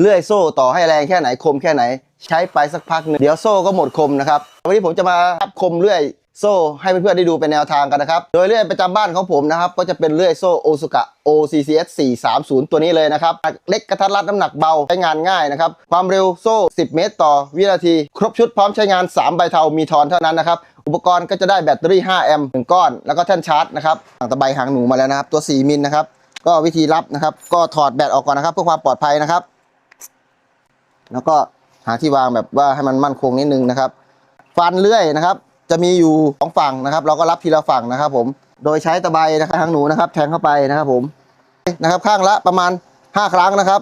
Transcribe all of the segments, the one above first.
เลื่อยโซ่ต่อให้แรงแค่ไหนคมแค่ไหน ใช้ไปสักพักหนึงเดี๋ยวโซ่ก็หมดคมนะครับวันนี้ผมจะมารับคมเลื่อยโซ่ให้เพื่อนๆได้ดูเป็นแนวทางกันนะครับ โดยเลื่อยประจำบ้านของผมนะครับ ก็จะเป็นเลื่อยโซ่โอซุกะ OCCS 430 ตัวนี้เลยนะครับ เล็กกระทัดรัดน้ำหนักเบาใช้งานง่ายนะครับ ความเร็วโซ่ 10 เมตร ต่อวินาที ครบชุดพร้อมใช้งาน 3 ใบเทามีทอนเท่านั้นนะครับ อุปกรณ์ก็จะได้แบตเตอรี่ 5 แอมป์1ก้อน แล้วก็แท่นชาร์จนะครับหางตะไบหางหนูมาแล้วนะครับ ตัว 4 มิลนะครับ ก็วิธีรับนะครับ ก็ถอดแบตออกก่อนนะครับเพื่อความปลอดภัยนะครับ แล้วก็หาที่วางแบบว่าให้มันมั่นคงนิดนึงนะครับ ฟันเลื่อยนะครับ จะมีอยู่สองฝั่งนะครับ เราก็รับทีละฝั่งนะครับ ผม โดยใช้ตะไบนะครับทางหนูนะครับ แทงเข้าไปนะครับผมนะครับ ข้างละประมาณ 5 ครั้งนะครับ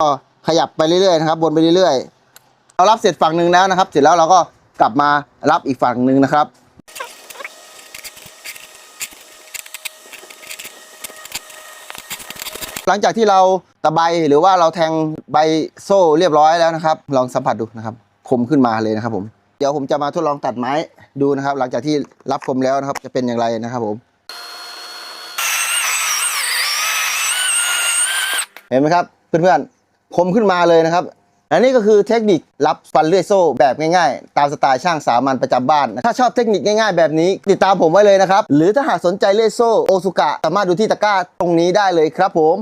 ก็ขยับไปเรื่อยๆนะครับวนไปเรื่อยๆเรารับเสร็จฝั่งหนึ่งแล้วนะครับ เสร็จแล้วเราก็กลับมารับอีกฝั่งหนึ่งนะครับ หลังจากที่เราตะไบหรือว่าเราแทงใบโซ่เรียบร้อยแล้วนะครับ ลองสัมผัสดูนะครับ คมขึ้นมาเลยนะครับผม เดี๋ยวผมจะมาทดลองตัดไม้ดูนะครับ หลังจากที่รับคมแล้วนะครับ จะเป็นอย่างไรนะครับผม เห็นไหมครับเพื่อนๆ คมขึ้นมาเลยนะครับอันนี้ก็คือเทคนิครับฟันเลื่อยโซ่แบบง่ายๆ ตามสไตล์ช่างสามัญประจำบ้าน ถ้าชอบเทคนิคง่ายๆ แบบนี้ ติดตามผมไว้เลยนะครับ หรือถ้าหากสนใจเลื่อยโซ่โอซุกะสามารถดูที่ตะกร้าตรงนี้ได้เลยครับผม